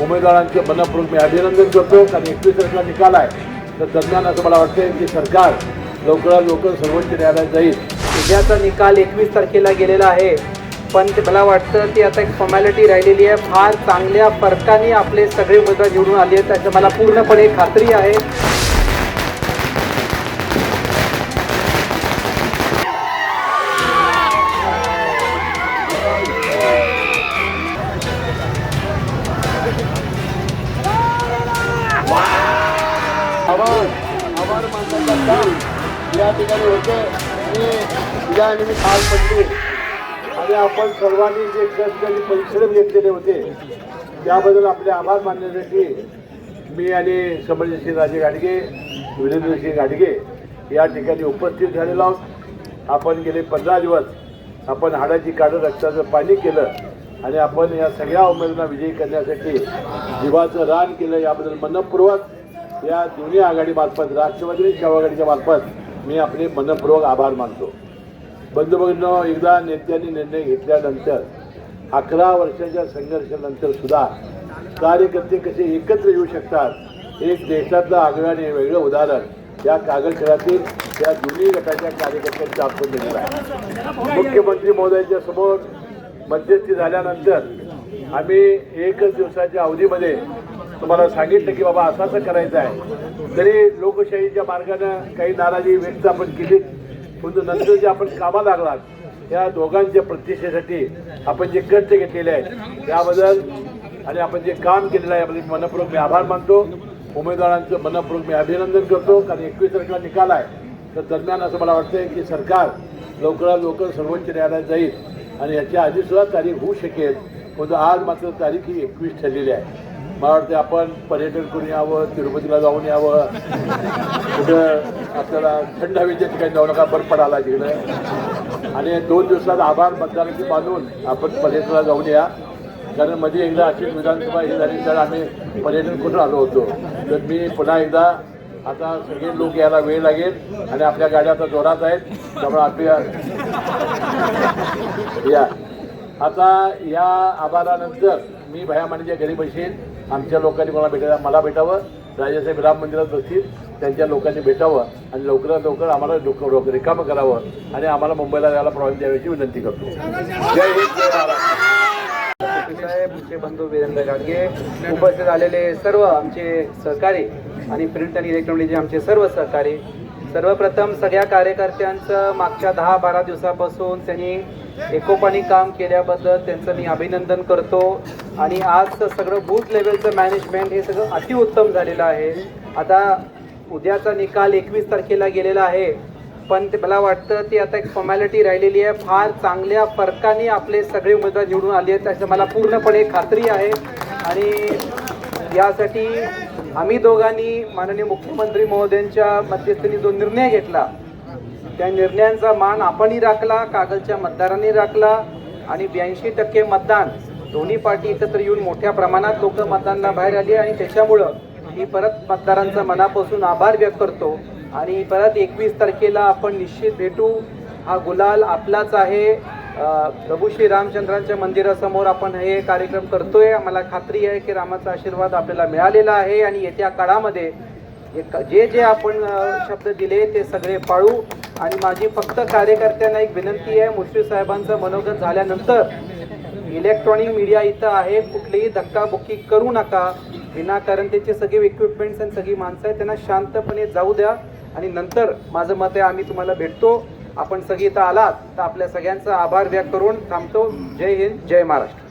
उमेदवारांचे मनपूर्वक मी अभिनंदन करतो. कारण एकवीस तारखेला निकाल आहे. तर दरम्यान असं मला वाटतं की सरकार लवकरात लवकर सर्वोच्च न्यायालयात जाईल. उद्याचा निकाल एकवीस तारखेला गेलेला आहे. पण ते मला वाटतं ती आता एक फॉर्मॅलिटी राहिलेली आहे. फार चांगल्या फरकाने आपले सगळे उमेदवार निवडून आले आहेत. त्याचं मला पूर्णपणे खात्री आहे. आभार आभार माणसाचा काम. या ठिकाणी होते आणि या निमित्त आज पडली. आणि आपण सर्वांनी जे कष्ट आणि परिश्रम घेतलेले होते त्याबद्दल आपले आभार मानण्यासाठी मी आणि समरजितसिंह राजे गाडगे विरेंद्रसिंह गाडगे या ठिकाणी उपस्थित झालेलो आहोत. आपण गेले पंधरा दिवस आपण हाडाची काढं रक्ताचं पाणी केलं आणि आपण या सगळ्या उमेदवारांना विजयी करण्यासाठी जीवाचं रान केलं याबद्दल मनपूर्वक या दोन्ही आघाडीमार्फत राष्ट्रवादी आणि सेवा आघाडीच्या मार्फत मी आपले मनपूर्वक आभार मानतो. बंधुभगिनो एकदा नेत्यांनी निर्णय घेतल्यानंतर अकरा वर्षाच्या संघर्षानंतर सुद्धा कार्यकर्ते कसे एकत्र येऊ शकतात? एक देशातलं आगळं आणि वेगळं उदाहरण या कागदखेळातील या दोन्ही गटाच्या कार्यकर्त्यांचं आपण दिलेलं आहे मुख्यमंत्री महोदयांच्या समोर मध्यस्थी झाल्यानंतर आम्ही एकच दिवसाच्या अवधीमध्ये तुम्हाला सांगितलं की बाबा असं असं करायचं आहे. तरी लोकशाहीच्या मार्गानं काही नाराजी व्यक्त आपण केली. परंतु नंतर जे आपण कामा लागलात या दोघांच्या प्रतिष्ठेसाठी आपण जे कष्ट घेतलेले आहेत त्याबद्दल आणि आपण जे काम केलेलं आहे आपले मनपूर्वक मी आभार मानतो. उमेदवारांचं मनपूर्वक मी अभिनंदन करतो. कारण एकवीस तारखेला निकाल आहे. तर दरम्यान असं मला वाटतं की सरकार लवकरात लवकर सर्वोच्च न्यायालयात जाईल. आणि याच्या आधीसुद्धा तारीख होऊ शकेल. परंतु आज मात्र तारीख ही एकवीस ठरलेली आहे. मला वाटते आपण पर्यटन करून यावं तिरुपतीला जाऊन यावं. कुठं आपल्याला थंड हवेच्या ठिकाणी जाऊ नका बर्फ पडाला तिकडं. आणि दोन दिवसात आभार मतदारांची बांधून आपण पर्यटनाला जाऊन या. कारण मध्ये एकदा अशी विधानसभा हे झाली तर आम्ही पर्यटन करून आलो होतो. तर मी पुन्हा एकदा आता सगळे लोक यायला वेळ लागेल आणि आपल्या गाड्या आता जोरात आहेत त्यामुळे आपल्या या. आता या आभारानंतर मी भयामानीच्या घरी बसेल. आमच्या लोकांनी कोणाला भेटायला मला भेटावं राजासाहेब राम मंदिरात बसतील त्यांच्या लोकांनी भेटावं आणि लवकरात लवकर आम्हाला डोकं लोक रिकामं करावं आणि आम्हाला मुंबईला जायला प्रवास द्यायची विनंती करतो. जय हिंद जय महाराष्ट्र साहेब आमचे बंधू वीरेंद्र गाडगे उपस्थित आलेले सर्व आमचे सहकारी आणि प्रिंट आणि इलेक्ट्रॉनिकचे आमचे सर्व सहकारी सर्वप्रथम सगळ्या कार्यकर्त्यांचं मागच्या दहा बारा दिवसापासून त्यांनी एकोपाने काम केल्याबद्दल त्यांचं मी अभिनंदन करतो. आणि आज सगळं बूथ लेवलचं मॅनेजमेंट हे सगळं अतिउत्तम झालेलं आहे. आता उद्याचा निकाल एकवीस तारखेला गेलेला आहे. पण ते मला वाटतं ती आता एक फॉर्मॅलिटी राहिलेली आहे. फार चांगल्या फरकाने आपले सगळे उमेदवार निवडून आले आहेत त्याचं मला पूर्णपणे खात्री आहे. आणि यासाठी आम्ही दोघांनी माननीय मुख्यमंत्री महोदयांच्या मध्यस्थीने जो निर्णय घेतला त्या निर्णयांचा मान आपणही राखला कागलच्या मतदारांनी राखला आणि ब्याऐंशी टक्के मतदान दोन्ही पार्टी एकत्र येऊन मोठ्या प्रमाणात लोक मतदानाला बाहेर आली आणि त्याच्यामुळं मी परत मतदारांचा मनापासून आभार व्यक्त करतो आणि परत एकवीस तारखेला आपण निश्चित भेटू. हा गुलाल आपलाच आहे. प्रभू श्री रामचंद्रांच्या मंदिरासमोर आपण हे कार्यक्रम करतोय. मला खात्री आहे की रामाचा आशीर्वाद आपल्याला मिळालेला आहे आणि येत्या काळामध्ये एक- जे जे आपण शब्द दिले ते सगळे पाळू. आणि माझी फक्त कार्यकर्त्यांना एक विनंती आहे मुश्री साहेबांचं मनोगत झाल्यानंतर इलेक्ट्रॉनिक मीडिया इथं आहे कुठलीही धक्काबुक्की करू नका. विनाकारण त्याचे सगळे इक्विपमेंट्स आणि सगळी माणसं आहेत त्यांना शांतपणे जाऊ द्या. आणि नंतर माझं मत आहे आम्ही तुम्हाला भेटतो. आपण सगळी इथं आलात तर आपल्या सगळ्यांचा आभार व्यक्त करून थांबतो. जय हिंद जय महाराष्ट्र.